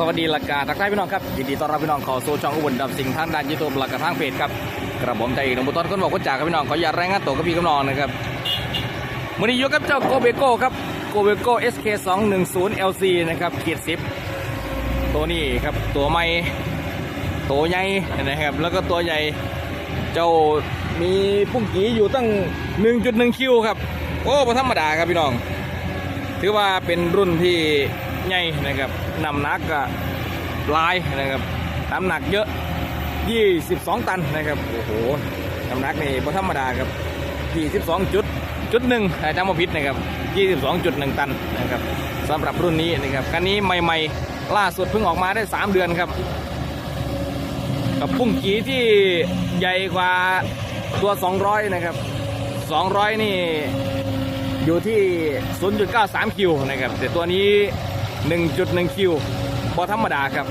สวัสดีหลักการทักทายพี่น้องครับยินดีต้อนรับพี่น้องเข้าสู่ช่องอุบลดับสิ่งทางด้านยูทูบหลักการทางเพจครับกระผมใจเอกหนบุตรคนบอกคนจากครับพี่น้องขออย่าตรายงานตัวกับพี่กับน้องนะครับวันนี้ยู่กับเจ้าโกเบโก้ครับโกเบโก้ SK 2 1 0 LC นะครับขีดสิบตัวนี้ครับตัวใหม่ตัวใหญ่นะครับแล้วก็ตัวใหญ่เจ้ามีพุ่งกีอยู่ตั้ง 1.1 คิวครับโอ้บ่ธรรมดาครับพี่น้อง ถือว่าเป็นรุ่นที่ใหญ่นะครับ น้ำหนักก็ลายนะครับน้ำหนักเยอะ 22 ตันนะครับโอ้โหน้ำหนักนี่บ่ธรรมดาครับ 22 จุดจุดหนึ่งถ้าจำไม่ผิดนะครับ 22.1 ตันนะครับสำหรับรุ่นนี้นะครับคันนี้ใหม่ๆ ล่าสุดเพิ่งออกมาได้ 3 เดือนครับ กับพุ่งกีที่ใหญ่กว่าตัว 200 นะครับ 200 นี่อยู่ที่ 0.93 คิวนะครับ แต่ตัวนี้ 1.1 คิวพอธรรมดาครับ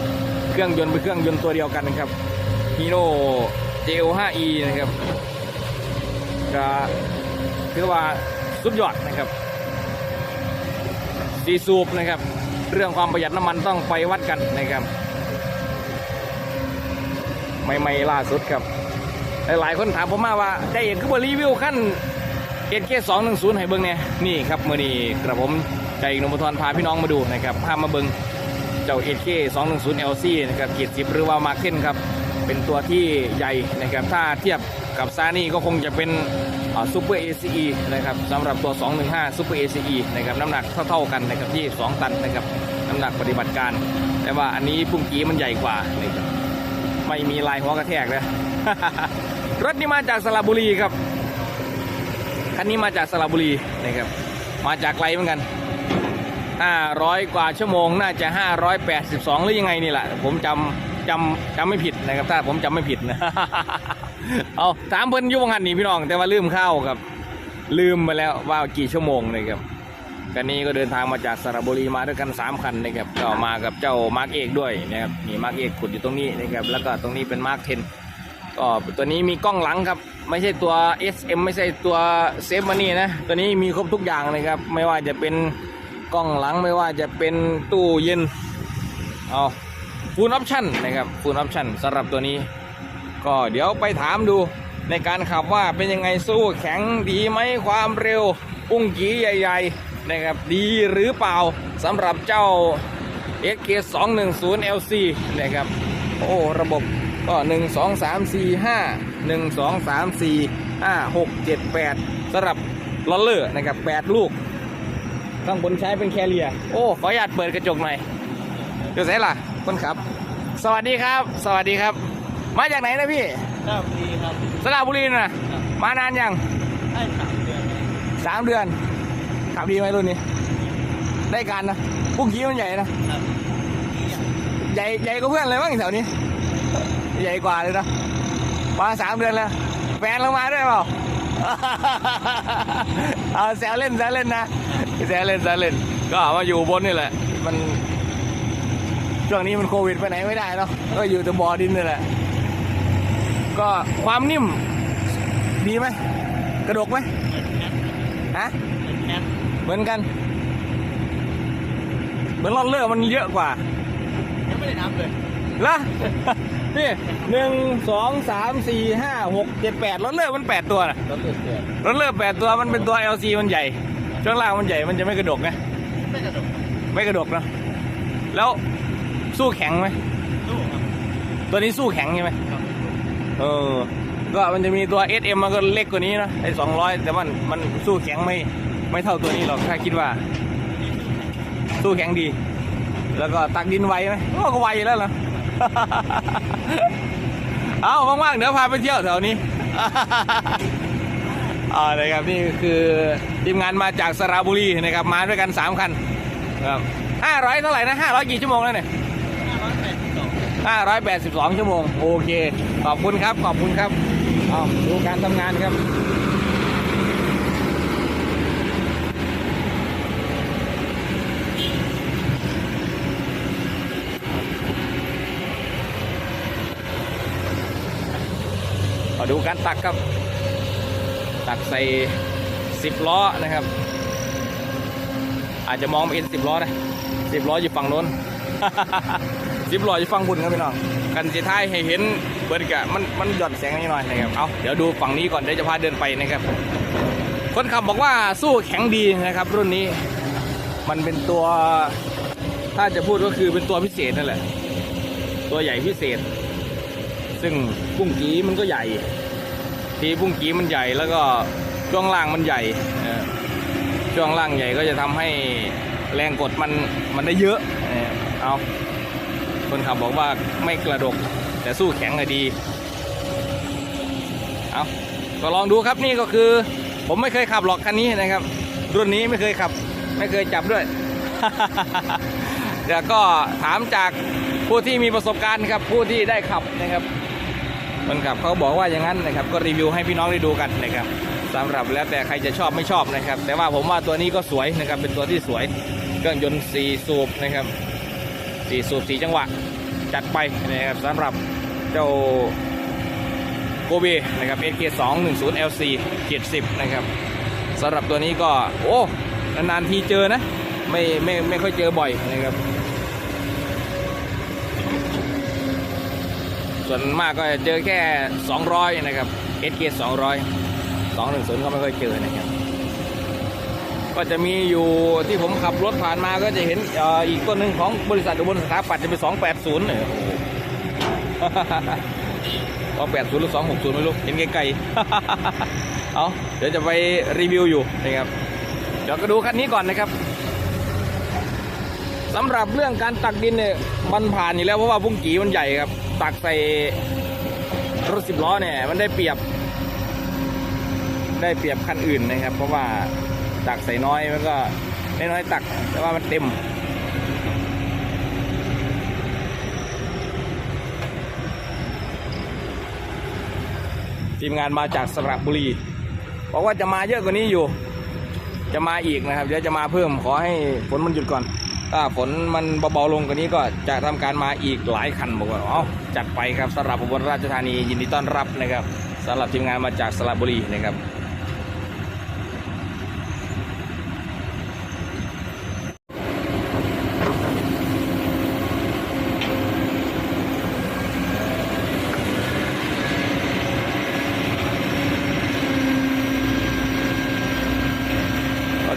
เครื่องยนต์เป็นเครื่องยนต์ตัวเดียวกันนะครับ Hino JO5e นะครับก็ถือว่าสุดยอดนะครับสีสูบนะครับ เรื่องความประหยัดน้ำมันต้องไปวัดกันนะครับ ใหม่ ๆ ล่าสุดครับ หลาย ๆ คนถามผมมาว่าได้เห็นคือว่ารีวิวขั้น เอ็นเคสองหนึ่งศูนย์ให้เบิ้งเนี่ยนี่ครับมื่อนี้กระผมใจนมทรพาพี่น้องมาดูนะครับพามาเบิ้งเจ้าเอ็นเคสองหนึ่งศูนย์เอลซีนะครับเกียรติสิบหรือว่ามาร์เคนครับเป็นตัวที่ใหญ่นะครับถ้าเทียบกับซานี่ก็คงจะเป็นซูเปอร์เอซีนะครับสำหรับตัว 215ซูเปอร์เอซีนะครับน้ำหนักเท่าๆกันนะครับที่ 2 ตันนะครับน้ำหนักปฏิบัติการ แต่ว่าอันนี้พุ่งกี้มันใหญ่กว่านะครับไม่มีลายหัวกระแทกนะรถนี้มาจากสระบุรีครับ คันนี้มาจากสระบุรีนะครับมาจากไกลเหมือนกัน 500 กว่าชั่วโมงน่าจะ 582 หรือยังไงนี่แหละผมจำจำจำไม่ผิดนะครับ ถ้าผมจำไม่ผิดนะเอาถามเพิ่นยุ่งหันนี่พี่น้อง แต่ว่าลืมเข้าครับ ลืมไปแล้วว่ากี่ชั่วโมงนะครับคันนี้ก็เดินทางมาจากสระบุรีมาด้วยกัน 3 คันนะครับก็มากับเจ้ามาร์กเอกด้วยนะครับนี่มาร์กเอกขุดอยู่ตรงนี้นะครับแล้วก็ตรงนี้เป็นมาร์กเทน ก็ตัวนี้มีกล้องหลังครับ ไม่ใช่ตัว SM ไม่ใช่ตัวเซฟมานี่นะ ตัวนี้มีครบทุกอย่างเลยครับ ไม่ว่าจะเป็นกล้องหลังไม่ว่าจะเป็นตู้เย็นเอาฟูลออปชั่นนะครับฟูลออปชั่นสำหรับตัวนี้ ก็เดี๋ยวไปถามดูในการขับว่าเป็นยังไงสู้แข็งดีไหมความเร็วอุ้งกีใหญ่ๆนะครับดีหรือเปล่าสำหรับเจ้า SK 2 1 0 LC นะครับ โอ้ ระบบ ก็หนึ่งสองสามสี่ห้าหนึ่งสองสามสี่ห้าหกเจ็ดแปดสำหรับลอลเลอร์นะครับแปดลูกข้างบนใช้เป็นแคเรียร์โอ้ ขออนุญาตเปิดกระจกหน่อยเดี๋ยวเสร็จล่ะคนขับ สวัสดีครับ สวัสดีครับ มาจากไหนนะพี่ครับดีครับสระบุรีนะมานานยังได้สามเดือนสามเดือน ขับดีไหมรุ่นนี้ ได้การนะปุ้งกี้มันใหญ่นะครับใหญ่ใหญ่กว่าเพื่อนเลยมั้งแถวนี้ ใหญ่กว่าเลยนะมาสามเดือนแล้วแฟนเรามาด้วยเปล่าเอาแซวเล่นแซวเล่นนะแซวเล่นแซวเล่น ก็มาอยู่บนนี่แหละ มันช่วงนี้มันโควิดไปไหนไม่ได้เนาะก็อยู่แต่บ่อดินนี่แหละ ก็ความนิ่ม ดีไหมกระดกไหมฮะแคทเหมือนกันเหมือนลอนเลอร์มันเยอะกว่ายังไม่ได้นับเลยละ นี่หนึ่งสองสามสี่ห้าหกเจ็ดแปดรถเลือกมันแปดตัวนะรถติดเสียรถเลือกแปดตัวมันเป็นตัว LC มันใหญ่ ช่วงล่างมันใหญ่มันจะไม่กระดกไงไม่กระดกไม่กระดกนะแล้วสู้แข็งไหมตู้ครับตัวนี้สู้แข็งใช่ไหมครับเออก็มันจะมีตัว SM มันก็เล็กกว่านี้นะไอ้สองร้อยแต่มันมันสู้แข็งไม่ไม่เท่าตัวนี้หรอกถ้าคิดว่า สู้แข็งดี แล้วก็ตักดินไวไหมโอ้ก็ไวอยู่แล้วเหรอ เอาว่างๆเดี๋ยวพาไปเที่ยวแถวนี้อ่านะครับนี่คือทีมงานมาจากสระบุรีนะครับมาด้วยกันสามคันครับห้าร้อยเท่าไหร่นะห้าร้อยกี่ชั่วโมงแล้วเนี่ยห้าร้อยแปดสิบสองชั่วโมง โอเค ขอบคุณครับ ขอบคุณครับเอาดูการทำงานครับ ดูการตักครับ ตักใส่สิบล้อนะครับ อาจจะมองไม่เห็นสิบล้อนะสิบล้ออยู่ฝั่งโน้นสิบล้อจะฟังบุญครับพี่น้องกันสีท้ายให้เห็นเบิร์ดกะมันมันหย่อนแสงนิดหน่อยนะครับเอาเดี๋ยวดูฝั่งนี้ก่อนเดี๋ยวจะพาเดินไปนะครับ คนขับบอกว่าสู้แข็งดีนะครับ รุ่นนี้มันเป็นตัวถ้าจะพูดก็คือเป็นตัวพิเศษนั่นแหละ ตัวใหญ่พิเศษ ซึ่งปุ้งกีมันก็ใหญ่ ทีปุ้งกีมันใหญ่แล้วก็ช่วงล่างมันใหญ่ช่วงล่างใหญ่ก็จะทำให้แรงกดมันมันได้เยอะเอาคนขับบอกว่าไม่กระดกแต่สู้แข็งอะดีเอาก็ลองดูครับนี่ก็คือ ผมไม่เคยขับหรอกคันนี้นะครับ รุ่นนี้ไม่เคยขับ ไม่เคยจับด้วยเดี๋ยวก็ถามจากผู้ที่มีประสบการณ์ครับผู้ที่ได้ขับนะครับ คนขับเขาบอกว่าอย่างนั้นนะครับก็รีวิวให้พี่น้องได้ดูกันนะครับสำหรับแล้วแต่ใครจะชอบไม่ชอบนะครับ แต่ว่าผมว่าตัวนี้ก็สวยนะครับเป็นตัวที่สวยเครื่องยนต์4สูบนะครับ4สูบ4จังหวะจัดไปนะครับสำหรับเจ้าโกเบนะครับ SK 2 1 0 LC 70นะครับสำหรับตัวนี้ก็โอ้นานๆทีเจอนะไม่ไม่ไม่ค่อยเจอบ่อยนะครับ ส่วนมากก็เจอแค่ 200 นะครับ SK 200 210ก็ไม่ค่อยเจอนะครับ ก็จะมีอยู่ที่ผมขับรถผ่านมาก็จะเห็นอ,อีกตัวหนึ่งของบริษัทอุบลสถาปัตย์จะเป็น 280เนี่ยโอ้โห280หรือ260ไม่รู้เห็นไกลๆ เอาเดี๋ยวจะไปรีวิวอยู่นะครับ เดี๋ยวก็ดูคันนี้ก่อนนะครับ สำหรับเรื่องการตักดินเนี่ยมันผ่านอยู่แล้วเพราะว่าบุ้งกีมันใหญ่ครับ ตักใส่รถสิบล้อเนี่ย มันได้เปรียบ ได้เปรียบคันอื่นนะครับ เพราะว่าตักใส่น้อยมันก็ได้น้อยตัก แต่ว่ามันเต็มทีมงานมาจากสระบุรีบอกว่าจะมาเยอะกว่านี้อยู่ จะมาอีกนะครับ เดี๋ยวจะมาเพิ่มขอให้ฝนมันหยุดก่อน ถ้าฝนมันเบาๆลงกว่านี้ก็จะทำการมาอีกหลายคันบอกว่าเอาจัดไปครับสำหรับอุบลราชธานียินดีต้อนรับนะครับสำหรับทีมงานมาจากสระบุรีนะครับ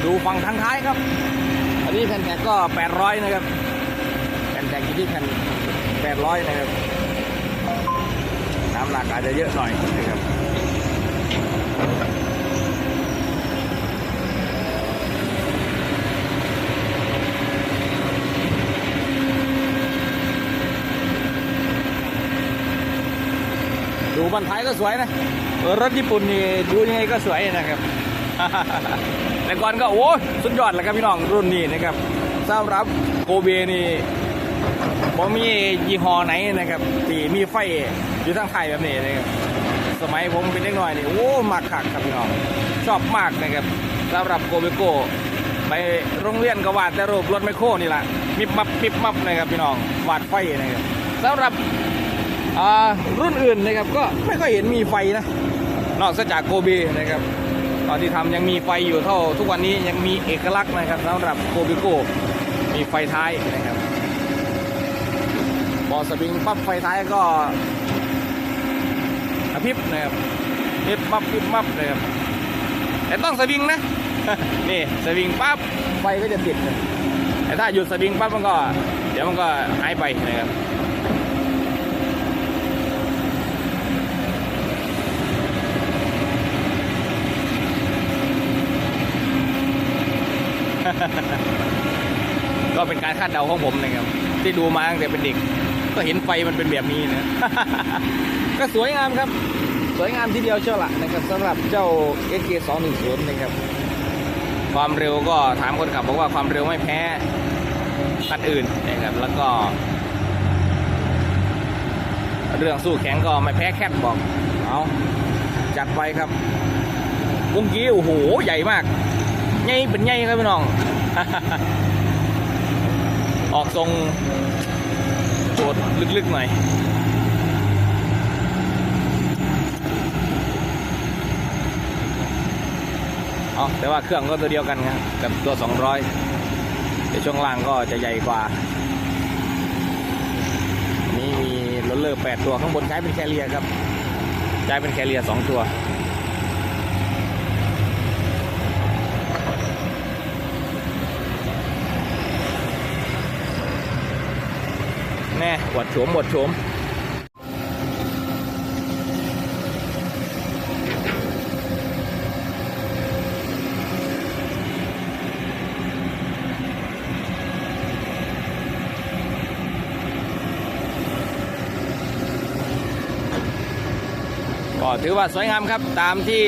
ดูฝั่งทางท้ายครับ อันนี้แผ่นแท็กก็800นะครับ แผ่นแท็กอยู่ที่แผ่น800นะครับ น้ำหนักอาจจะเยอะหน่อยนะครับดูบันท้ายก็สวยนะ รถญี่ปุ่นนี่ดูยังไงก็สวยนะครับ แต่ก่อนก็โอ้สุดยอดเลยครับพี่น้องรุ่นนี้นะครับสำหรับโกเบนี่ผมมียี่ห้อไหนนะครับที่มีไฟอยู่ทั้งไทยแบบนี้นะครับสมัยผมเป็นเด็กน้อยนี่โอ้มากคักครับพี่น้องชอบมากนะครับสำหรับโกเบโกไปโรงเรียนก็วาดแต่รูปรถไมโครนี่แหละมิบมับปิบมับนะครับพี่น้องวาดไฟนะครับสำหรับรุ่นอื่นนะครับก็ไม่ค่อยเห็นมีไฟนะนอกจากโกเบนะครับ ตอนที่ทำยังมีไฟอยู่เท่า ทุกวันนี้ยังมีเอกลักษณ์นะครับสำหรับโกบิโก้มีไฟท้ายนะครับพอสวิงปั๊บไฟท้ายก็กระพริบนะครับพิบปั๊บพิบปั๊บนะครับแต่ต้องสวิงนะนี่สวิงปั๊บไฟก็จะติดนะแต่ถ้าหยุดสวิงปั๊บมันก็ เดี๋ยวมันก็หายไปนะครับ ก็เป็นการคาดเดาของผมนะครับ ที่ดูมาตั้งแต่เป็นเด็ก ก็เห็นไฟมันเป็นแบบนี้นะ ก็สวยงามครับ สวยงามทีเดียวเชียวละนะครับสำหรับเจ้า SK 2 1 0 นะครับ ความเร็วก็ถามคนขับบอกว่าความเร็วไม่แพ้คันอื่นนะครับแล้วก็ เรื่องสู้แข็งก็ไม่แพ้แคทบอกเอาจัดไปครับวงกี้โอ้โห ใหญ่มาก ใหญ่เป็นใหญ่ครับพี่น้อง ออกทรงโจดลึกๆหน่อยเอาแต่ว่าเครื่องก็ตัวเดียวกันครับกับตัว 200แต่ช่วงล่างก็จะใหญ่กว่า นี้มีรถเลอร์แปดตัวข้างบนใช้เป็นแคเรียครับ ใช้เป็นแคเรียสองตัว แน่หวดโฉมหวดโฉมก็ถือว่าสวยงามครับตามที่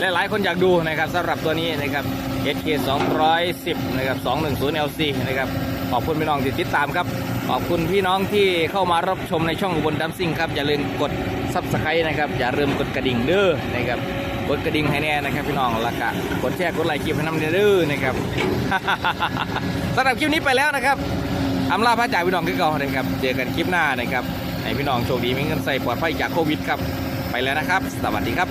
หลายๆคนอยากดูนะครับสำหรับตัวนี้นะครับ SK 210 นะครับ 210 LC นะครับ ขอบคุณพี่น้องที่ติดตามครับ ขอบคุณพี่น้องที่เข้ามารับชมในช่องอุบลดัมซิ่งครับ อย่าลืมกดซับสไครต์นะครับ อย่าลืมกดกระดิ่งเด้อนะครับ กดกระดิ่งให้แน่นะครับ พี่น้องแล้วก็กดแชร์กดไลค์คลิปให้น้ำเด้อนะครับสำหรับคลิปนี้ไปแล้วนะครับอำลาพระจ่าพี่น้องขึ้นก่อนนะครับ เจอกันคลิปหน้านะครับให้พี่น้องโชคดีมีเงินใส่ปลอดภัยจากโควิดครับ ไปแล้วนะครับ สวัสดีครับ